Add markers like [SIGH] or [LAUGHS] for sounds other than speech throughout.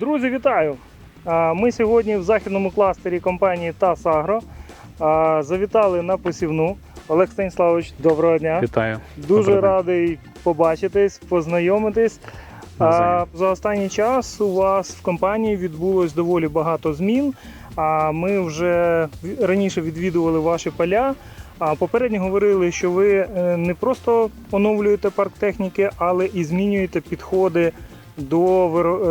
Друзі, вітаю! Ми сьогодні в західному кластері компанії ТАС Агро завітали на посівну. Олег Станіславович, доброго дня. Вітаю. Дуже Добрий радий побачитись, познайомитись. А, за останній час у вас в компанії відбулось доволі багато змін. А ми вже раніше відвідували ваші поля. А попередньо говорили, що ви е, не просто оновлюєте парк техніки, але і змінюєте підходи до,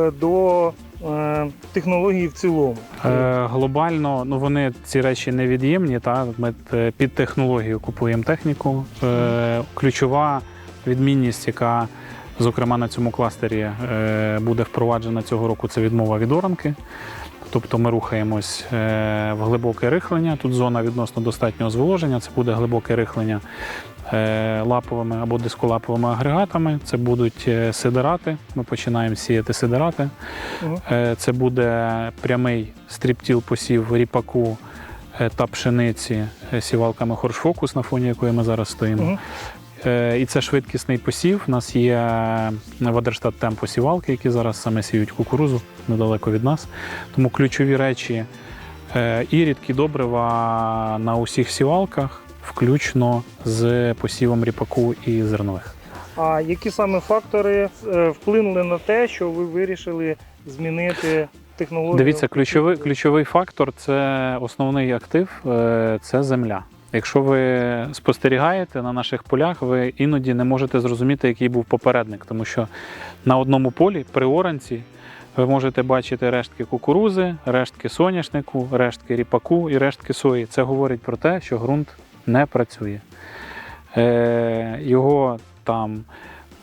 е, до е, технології в цілому. Е, глобально ну вони ці речі невід'ємні. Та ми е, під технологію купуємо техніку. Е, ключова відмінність, яка зокрема на цьому кластері е, буде впроваджена цього року, це відмова від оранки. Тобто ми рухаємось е, в глибоке рихлення. Тут зона відносно достатнього зволоження. Це буде глибоке рихлення е, лаповими або дисколаповими агрегатами. Це будуть сидерати. Ми починаємо сіяти сидерати. Це буде прямий стріптіл посів ріпаку та пшениці сівалками хоршфокус, на фоні якої ми зараз стоїмо. Е, І це швидкісний посів. У нас є Вадерштат Темпо сівалки, які зараз саме сіють кукурузу недалеко від нас. Тому ключові речі е, і рідкі добрива на усіх сівалках, включно з посівом ріпаку і зернових. А які саме фактори е, вплинули на те, що ви вирішили змінити технологію? Дивіться, ключовий, ключовий фактор це основний актив це земля. Якщо ви спостерігаєте на наших полях, ви іноді не можете зрозуміти, який був попередник, тому що на одному полі при оранці ви можете бачити рештки кукурузи, рештки соняшнику, рештки ріпаку і рештки сої. Це говорить про те, що ґрунт не працює. Е, Його там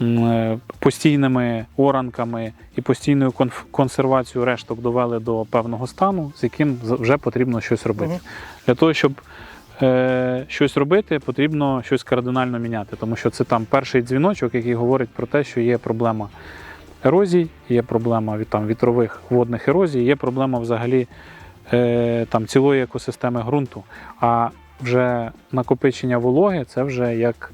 е, постійними оранками і постійною консервацією решток довели до певного стану, з яким вже потрібно щось робити. Для того, щоб е, щось робити, потрібно щось кардинально міняти, тому що це там перший дзвіночок, який говорить про те, що є проблема ерозій, є проблема там вітрових водних ерозій, є проблема взагалі е, там цілої екосистеми ґрунту. А вже накопичення вологи це вже як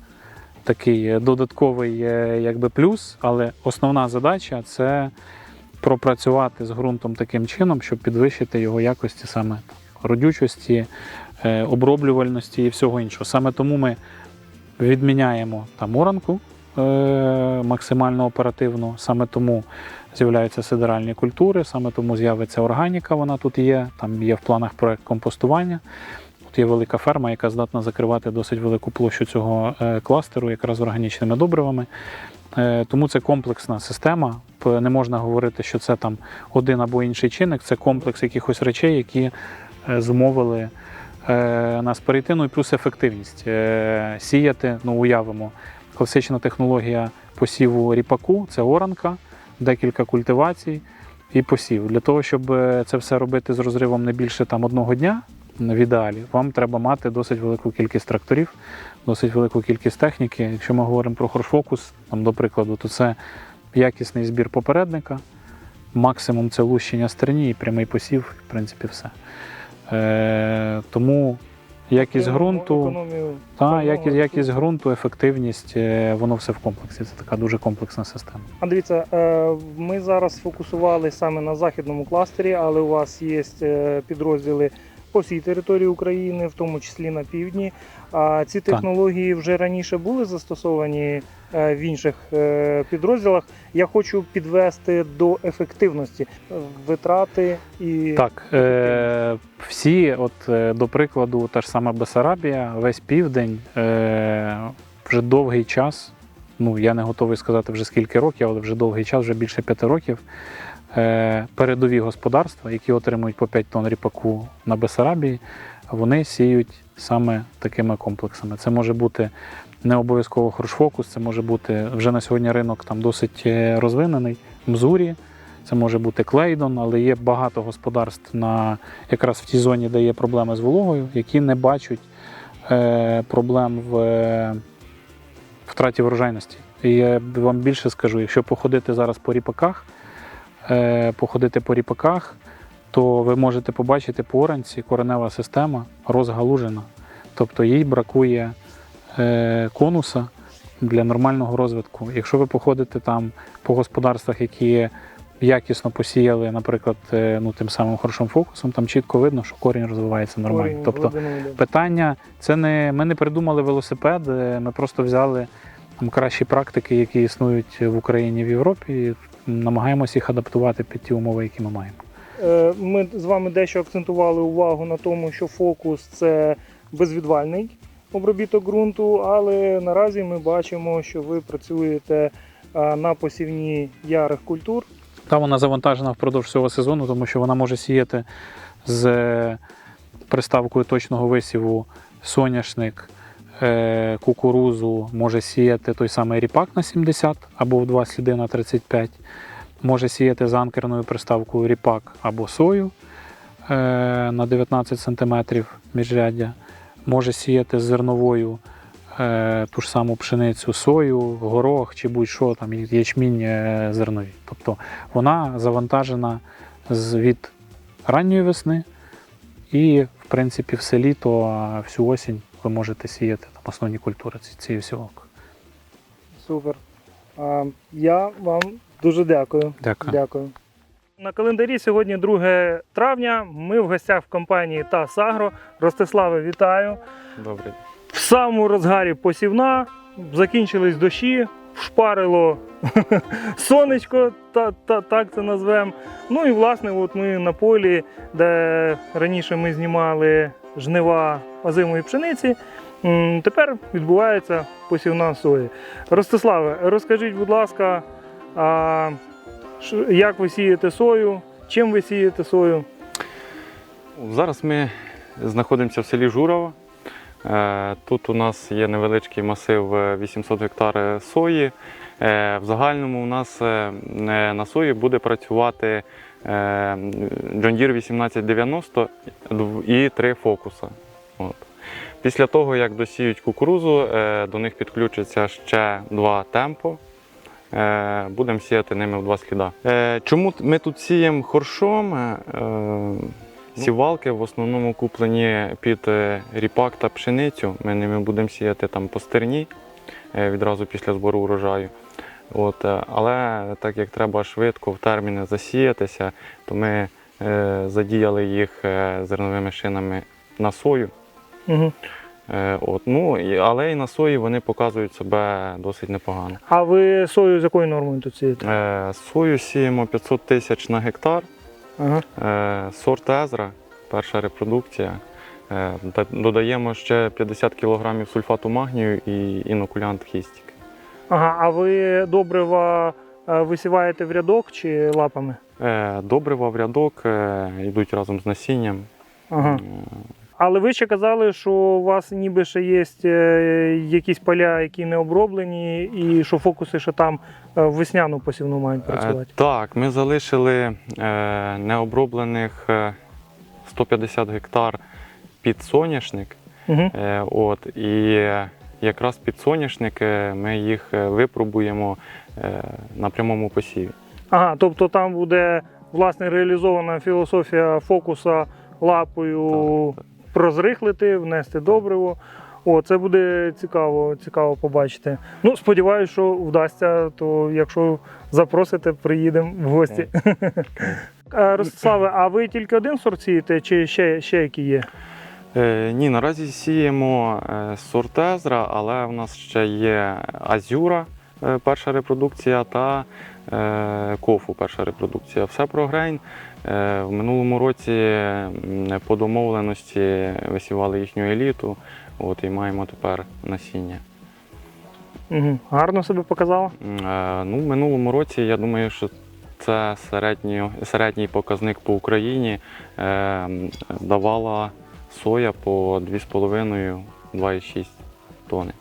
такий додатковий е, якби плюс, але основна задача це пропрацювати з ґрунтом таким чином, щоб підвищити його якості саме родючості, е, оброблювальності і всього іншого. Саме тому ми відміняємо там оранку е, максимально оперативно, саме тому з'являються сидеральні культури, саме тому з'явиться органіка, вона тут є, там є в планах проект компостування. Тут є велика ферма, яка здатна закривати досить велику площу цього е, кластеру, якраз органічними добривами. Е, Тому це комплексна система. Не можна говорити, що це там один або інший чинник, це комплекс якихось речей, які е, зумовили е, нас перейти. Ну і плюс ефективність. Е, Сіяти, ну уявимо, класична технологія посіву ріпаку це оранка, декілька культивацій і посів. Для того, щоб е, це все робити з розривом не більше там одного дня, в ідеалі, вам треба мати досить велику кількість тракторів, досить велику кількість техніки. Якщо ми говоримо про хоршфокус, там, до прикладу, то це якісний збір попередника, максимум це лущення стерні і прямий посів, в принципі, все. Е, тому якість ґрунту, та, якість, якість ґрунту, ефективність, е, воно все в комплексі. Це така дуже комплексна система. А дивіться, е, ми зараз сфокусували саме на західному кластері, але у вас є е, підрозділи по всій території України, в тому числі на півдні. А ці технології вже раніше були застосовані е, в інших е, підрозділах. Я хочу підвести до ефективності витрати і Так, е, всі, от е, до прикладу, та ж сама Бесарабія, весь південь е, вже довгий час. Ну я не готовий сказати вже скільки років, але вже довгий час, вже більше п'яти років. Е, передові господарства, які отримують по 5 тонн ріпаку на Бесарабії, вони сіють саме такими комплексами. Це може бути не обов'язково хрушфокус, це може бути вже на сьогодні ринок там досить е, розвинений. Мзурі, це може бути клейдон, але є багато господарств на якраз в тій зоні, де є проблеми з вологою, які не бачать е, проблем в е, втраті врожайності. І я вам більше скажу, якщо походити зараз по ріпаках, е, походити по ріпаках, то ви можете побачити по оранці коренева система розгалужена. Тобто їй бракує е, конуса для нормального розвитку. Якщо ви походите там по господарствах, які якісно посіяли, наприклад, е, ну, тим самим хорошим фокусом, там чітко видно, що корінь розвивається нормально. Корінь Тобто глибину питання це не ми не придумали велосипед, е, ми просто взяли там кращі практики, які існують в Україні в Європі, і намагаємося їх адаптувати під ті умови, які ми маємо. Е, Ми з вами дещо акцентували увагу на тому, що фокус це безвідвальний обробіток ґрунту, але наразі ми бачимо, що ви працюєте на посівні ярих культур. Та вона завантажена впродовж цього сезону, тому що вона може сіяти з е, приставкою точного висіву соняшник, е, кукурузу, може сіяти той самий ріпак на 70 або в два сліди на 35, може сіяти з анкерною приставкою ріпак або сою е, на 19 см міжряддя, може сіяти з зерновою е, ту ж саму пшеницю, сою, горох чи будь-що там ячмінь е, зернові. Тобто вона завантажена з від ранньої весни, і, в принципі, все літо, всю осінь ви можете сіяти там основні культури цієї сілок. Супер. А, Я вам дуже дякую. Дякую. Дякую. На календарі сьогодні 2 травня. Ми в гостях в компанії ТАС Агро. Ростиславе, вітаю. Добре. В самому розгарі посівна, закінчились дощі, вшпарило [LAUGHS] сонечко, та, та, так це назвемо. Ну і власне, от ми на полі, де раніше ми знімали жнива озимої пшениці. Тепер відбувається посівна сої. Ростиславе, розкажіть, будь ласка, як ви сієте сою, чим ви сієте сою? Зараз ми знаходимося в селі Журова. Е, Тут у нас є невеличкий масив е, 800 гектар сої. Е, В загальному у нас е, е, на сої буде працювати е, John Deere 1890 і три фокуса. Після того, як досіють кукурузу, е, до них підключиться ще два темпо. Е, Будемо сіяти ними в два сліда. Е, Чому ми тут сіємо хоршом? Е, Сівалки в основному куплені під е, ріпак та пшеницю. Ми ними будемо сіяти там по стерні е, відразу після збору урожаю. От, е, але так як треба швидко в терміни засіятися, то ми е, задіяли їх зерновими шинами на сою. Угу. Е, от, ну, але і на сої вони показують себе досить непогано. А ви сою з якою нормою тут сієте? Е, сою сіємо 500 тисяч на гектар. Ага. Е, Сорт Езра, перша репродукція. Е, Додаємо ще 50 кг сульфату магнію і інокулянт хістік. Ага, а ви добрива е, висіваєте в рядок чи лапами? Добрива в рядок йдуть разом з насінням. Ага. Але ви ще казали, що у вас ніби ще є е, якісь поля, які не оброблені, і що фокуси ще там е, в весняну посівну мають е, працювати. Так, ми залишили необроблених е, 150 гектар під соняшник. Угу. От, і якраз під соняшник ми їх випробуємо на прямому посіві. Ага, тобто там буде власне реалізована філософія фокуса лапою Так, прозрихлити, внести добриво. О, це буде цікаво, цікаво побачити. Ну, сподіваюся, що вдасться, то якщо запросите, приїдемо в гості. Е, Ростиславе, а ви тільки один сорт сієте, чи ще, ще які є? Е, ні, наразі сіємо е, сорт Езра, але в нас ще є Азюра, перша репродукція, та е, Кофу, перша репродукція. Все про грейн. Е, в минулому році по домовленості висівали їхню еліту, от, і маємо тепер насіння. Угу. Гарно себе показала? Е, ну, в минулому році я думаю, що це середній, середній показник по Україні е, давала соя по 2,5-2,6 тони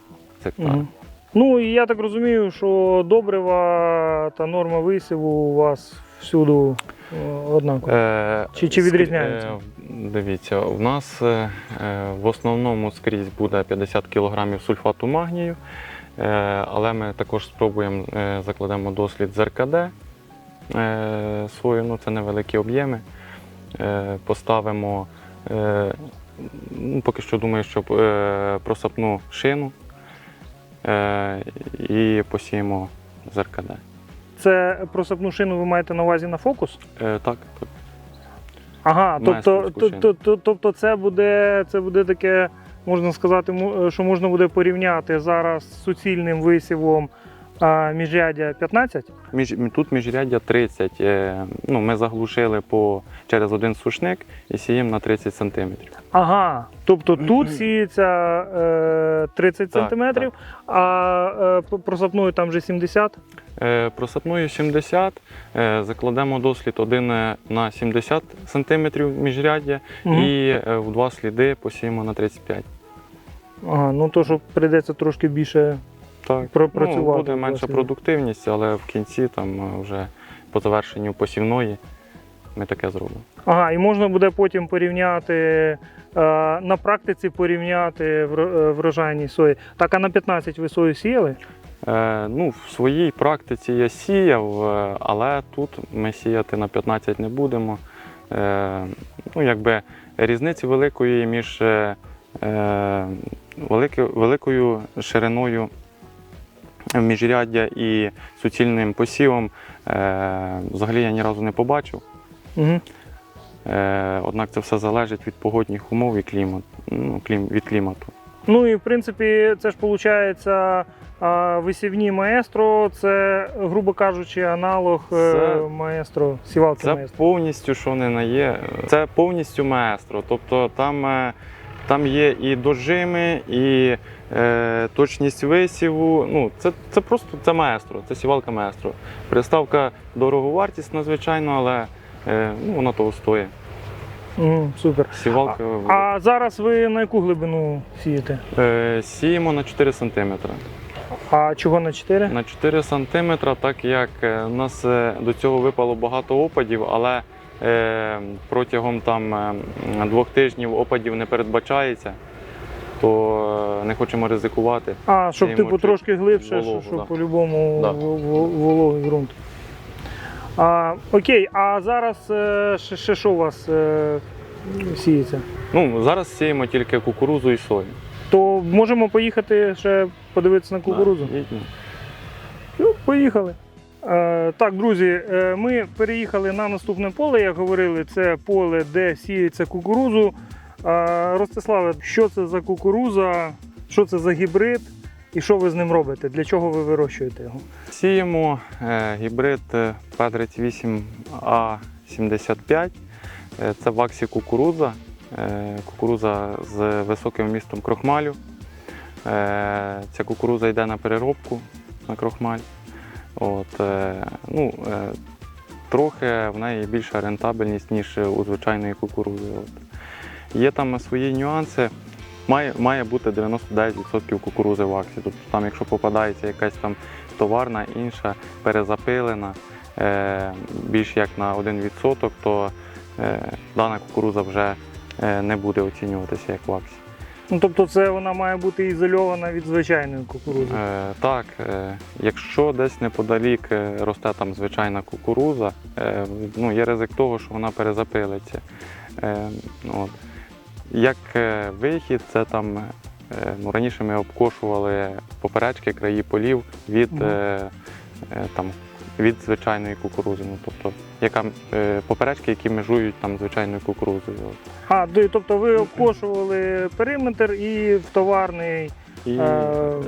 з гектара. Угу. Ну і я так розумію, що добрива та норма висіву у вас всюди е, однакова. Е, Чи- чи відрізняється? е, Дивіться, у нас е, е, в основному скрізь буде 50 кг сульфату магнію, е, але ми також спробуємо е, закладемо дослід з РКД е, свою, ну це невеликі об'єми. Е, Поставимо, е, ну, поки що думаю, що е, просапну шину і посіємо з РКД. це просипну шину ви маєте на увазі на фокус? Е, так, так. Ага, тобто, спуску то- шину. то- то- тобто це буде, це буде таке, можна сказати, е, що можна буде порівняти зараз з суцільним висівом а, міжряддя 15? Між, тут міжряддя 30. Е, ну, ми заглушили по, через один сушник і сіємо на 30 сантиметрів. Ага, тобто тут сіється е, 30 Так, сантиметрів, а е, просапною там вже 70. Е, просапною 70, е, закладемо дослід один е, на 70 сантиметрів міжряддя Мгм. і е, в два сліди посіємо на 35. Ага, ну то, що прийдеться трошки більше. Так, Пропрацювати Ну, буде менша досліді. продуктивність, але в кінці там е, вже по завершенню посівної ми таке зробимо. Ага, і можна буде потім порівняти е, на практиці порівняти е, сої. Так, а на 15 ви сою сіяли? Е, ну, в своїй практиці я сіяв, але тут ми сіяти на 15 не будемо. Е, ну, якби різниці великої між е, великою шириною міжряддя і суцільним посівом е, взагалі я ні разу не побачив. Угу. Однак це все залежить від погодних умов і клімат, ну, від клімату. Ну і в принципі, це ж виходить висівні маестро, це, грубо кажучи, аналог е, Це- маестро, сівалки Це маестро. повністю, що не на є, це повністю маестро. Тобто там, там є і дожими, і е, точність висіву. Ну, це, це просто це маестро, це сівалка маестро. Приставка дороговартісна, звичайно, але е, ну, вона того стоїть. Угу, супер. Сівалка А зараз ви на яку глибину сієте? е, сіємо на 4 см. А чого на 4? На 4 см, так як е, у нас е, до цього випало багато опадів, але е, протягом там е, двох тижнів опадів не передбачається, то е, не хочемо ризикувати. А, щоб типу трошки глибше, вологу, щоб да. по-любому Да. вологий ґрунт. А, окей, а зараз е, ще, ще що у вас е, сіється? Ну, зараз сіємо тільки кукурузу і сою. То можемо поїхати ще подивитися на кукурудзу? Да. Ну, поїхали. Е, так, друзі, е, ми переїхали на наступне поле, як говорили, це поле, де сіється кукурузу. Е, Ростиславе, що це за кукуруза, що це за гібрид і що ви з ним робите? Для чого ви вирощуєте його? Сіємо гібрид е, P38A75. Е, Це ваксі кукурудза. Е, Кукуруза з високим вмістом крохмалю. Ця кукуруза йде на переробку на крохмаль. От, е, ну, е, трохи в неї більша рентабельність, ніж у звичайної кукурузи. От. Є там свої нюанси. Має, має бути 99% кукурузи в акції. Тобто там, якщо попадається якась там товарна, інша, перезапилена, е, більш як на 1%, то е, дана кукуруза вже е, не буде оцінюватися як в акції. Ну, тобто, це вона має бути ізольована від звичайної кукурузи. Е, так, е, якщо десь неподалік е, росте там звичайна кукуруза, е, ну, є ризик того, що вона перезапилиться. Е, от. Як е, вихід, це там е, ну, раніше ми обкошували поперечки, краї полів від, Мгм. е, е, там, від звичайної кукурузи. Ну, тобто, яка, е, поперечки, які межують там звичайною кукурузою. А, тобто ви обкошували периметр і в товарний, І Е, е,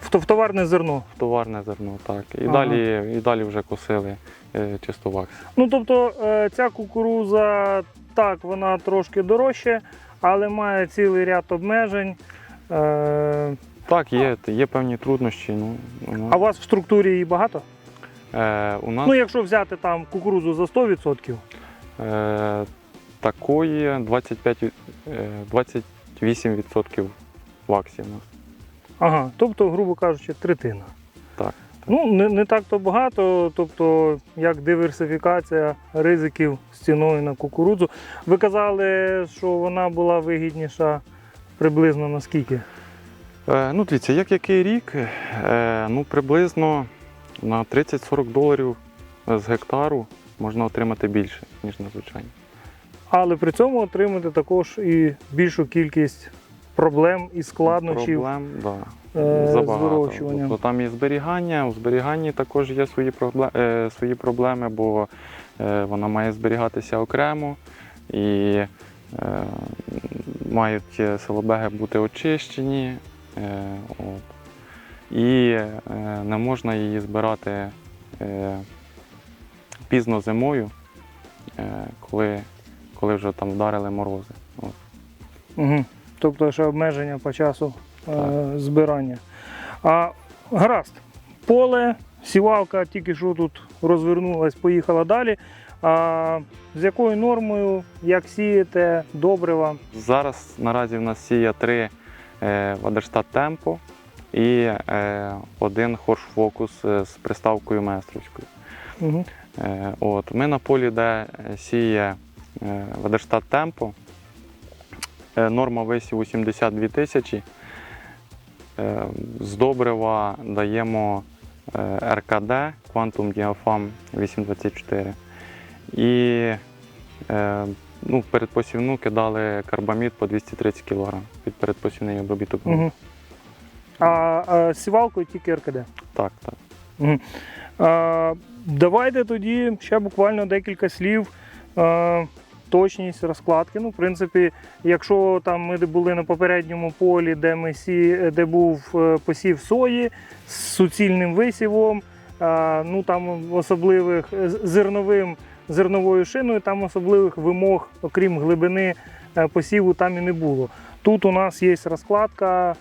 в, то- в товарне зерно. в товарне зерно, так. І, Ага. далі, і далі вже косили е, чисто вакс. Ну, тобто, е, ця кукуруза, так, вона трошки дорожча, але має цілий ряд обмежень. Е, Так, є, є певні труднощі. Ну, ну, А у вас в структурі її багато? Е, у нас Ну, якщо взяти там кукурузу за 100%, е, такої 25, е, 28% ваксі у нас. ага, тобто, грубо кажучи, третина. Так, Ну, не, не так то багато, тобто, як диверсифікація ризиків з ціною на кукурудзу. Ви казали, що вона була вигідніша приблизно на скільки? Е, ну, дивіться, як який рік, е, ну, приблизно на 30-40 доларів з гектару можна отримати більше, ніж на звичайні. Але при цьому отримати також і більшу кількість проблем і складнощів Проблем, да. е, Забагато. Тобто там і зберігання, у зберіганні також є свої, проблеми, е, свої проблеми, бо е, вона має зберігатися окремо і е, мають е, силобеги бути очищені. Е, от. І е, не можна її збирати е, пізно зимою, е, коли, коли вже там вдарили морози. От. Угу. Тобто ще обмеження по часу Так. збирання. А гаразд, поле, сівалка тільки що тут розвернулась, поїхала далі. А, з якою нормою, як сієте, добрива? Зараз наразі в нас сіє три е, Вадерштат Темпо і е, один Хорш Фокус е, з приставкою Местровською. Угу. Е, от, ми на полі, де сіє е, Вадерштат Темпо, е, норма висіву 72 тисячі. Е, з добрива даємо е, РКД Quantum Diafam 824. І е, ну, передпосівну кидали карбамід по 230 кг під передпосівний обробіток. Угу. А, а сівалкою тільки РКД. Так, так. А, давайте тоді ще буквально декілька слів. А, точність розкладки. Ну, в принципі, якщо там ми були на попередньому полі, де ми сі, де був е, посів сої з суцільним висівом, а, ну там особливих з- зерновим зерновою шиною, там особливих вимог, окрім глибини е, посіву, там і не було. Тут у нас є розкладка.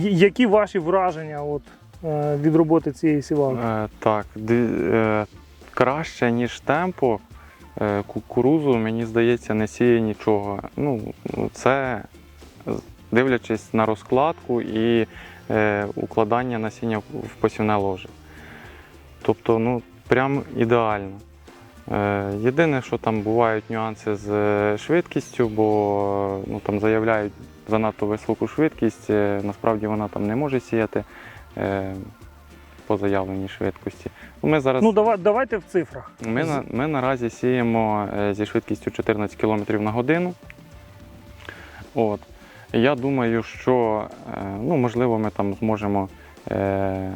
Які ваші враження от, е, від роботи цієї сівалки? Е, так, е, краще, ніж темпо. Кукурузу, мені здається, не сіє нічого. Ну, це дивлячись на розкладку і укладання насіння в посівне ложе. Тобто, ну, прям ідеально. Єдине, що там бувають нюанси з швидкістю, бо ну, там заявляють занадто високу швидкість, е, насправді вона там не може сіяти е, по заявленій швидкості. Ну, Ми зараз Ну, давай, давайте в цифрах. ми, на, ми наразі сіємо е, зі швидкістю 14 км на годину. От. Я думаю, що ну, можливо ми там зможемо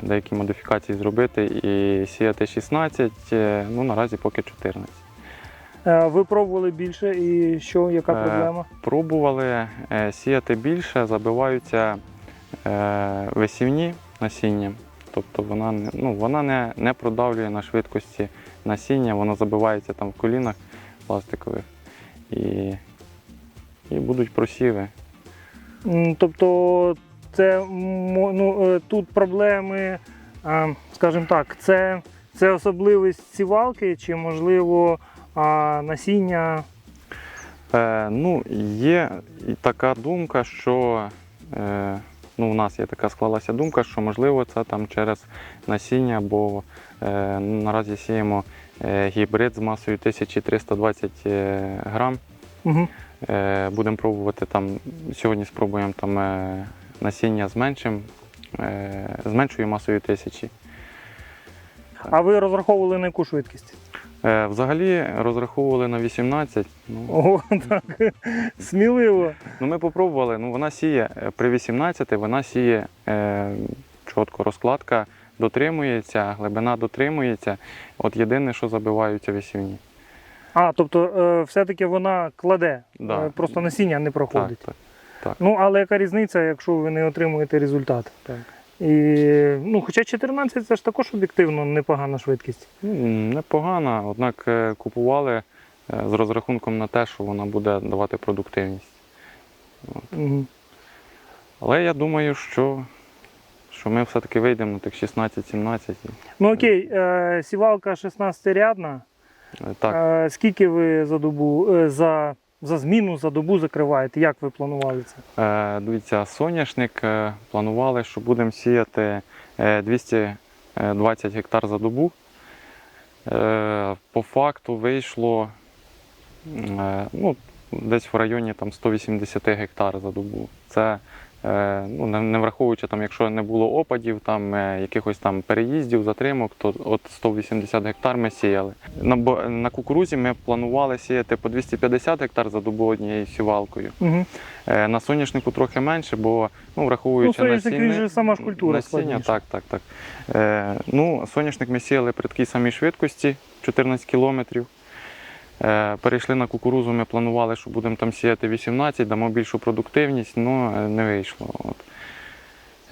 деякі модифікації зробити і сіяти 16, е, ну наразі поки 14. Е, Ви пробували більше і що, яка Е, проблема? Пробували е, сіяти більше, забиваються висівні насіння. Тобто вона, ну, вона не, не продавлює на швидкості насіння, воно забивається там в колінах пластикових і, і будуть просіви. Тобто, це ну, тут проблеми, скажімо так, це, це особливість сівалки, чи можливо а, насіння. Е, ну, є така думка, що е, ну, у нас є така склалася думка, що можливо це там через насіння, бо е, наразі сіємо е, гібрид з масою 1320 е, грам. Угу. Е, будемо пробувати там, сьогодні спробуємо там е, насіння з меншим, е, з меншою масою тисячі. А ви розраховували на яку швидкість? Е, взагалі розраховували на 18. Ну, Ого, так. Сміливо. Ну, ми попробували, ну вона сіє е, при 18, вона сіє е, чітко, розкладка дотримується, глибина дотримується. От єдине, що забиваються висівні. А, тобто, е, все-таки вона кладе, Да. е, просто насіння не проходить. Так, так. Ну, але яка різниця, якщо ви не отримуєте результат? Так. І, ну, хоча 14 це ж також об'єктивно непогана швидкість. Непогана, однак е, купували е, з розрахунком на те, що вона буде давати продуктивність. Угу. Але я думаю, що, що ми все-таки вийдемо на тих 16-17. Ну окей, е, сівалка 16-рядна. Е, Так, скільки ви за добу за, за зміну за добу закриваєте? Як ви планували це? Е, Дивіться, соняшник е, планували, що будемо сіяти е, 220 гектар за добу. Е, По факту вийшло е, ну, десь в районі там, 180 гектар за добу. Це Е, ну, не, не враховуючи, там, якщо не було опадів, там, е, якихось там переїздів, затримок, то от 180 гектар ми сіяли. На, бо- на кукурузі ми планували сіяти по 250 гектар за добу однією сівалкою. Угу. Е, На соняшнику трохи менше, бо ну, враховуючи Ну, насіння, сама ж культура насіння, так, так, так. Е, ну, соняшник ми сіяли при такій самій швидкості 14 кілометрів. Е, перейшли на кукурузу, ми планували, що будемо там сіяти 18, дамо більшу продуктивність, але не вийшло. От.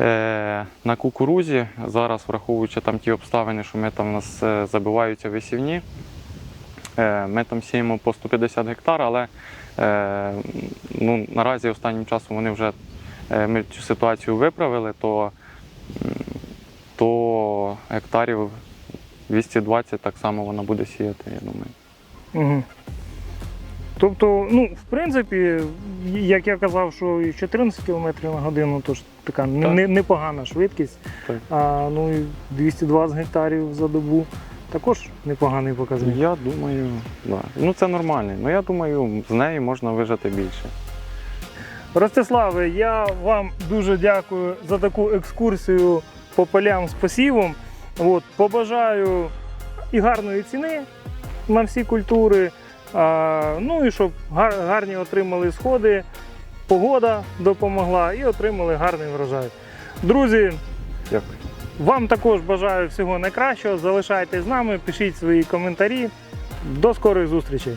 Е, на кукурузі зараз, враховуючи там ті обставини, що ми там у нас е, забиваються висівні, ми там сіємо по 150 гектар, але ну, наразі останнім часом вони вже ми цю ситуацію виправили, то, то гектарів 220 так само вона буде сіяти, я думаю. Угу. Тобто, ну, в принципі, як я казав, що і 14 км на годину, то ж така не- Так. не- непогана швидкість. Так. А, ну і 220 гектарів за добу також непоганий показник. Я думаю, да. ну це нормально. Ну я думаю, з неї можна вижати більше. Ростиславе, я вам дуже дякую за таку екскурсію по полям з посівом. От, побажаю і гарної ціни на всі культури. Ну і щоб гарні отримали сходи, погода допомогла і отримали гарний врожай. Друзі, Дякую. вам також бажаю всього найкращого. Залишайтесь з нами, пишіть свої коментарі. До скорої зустрічі!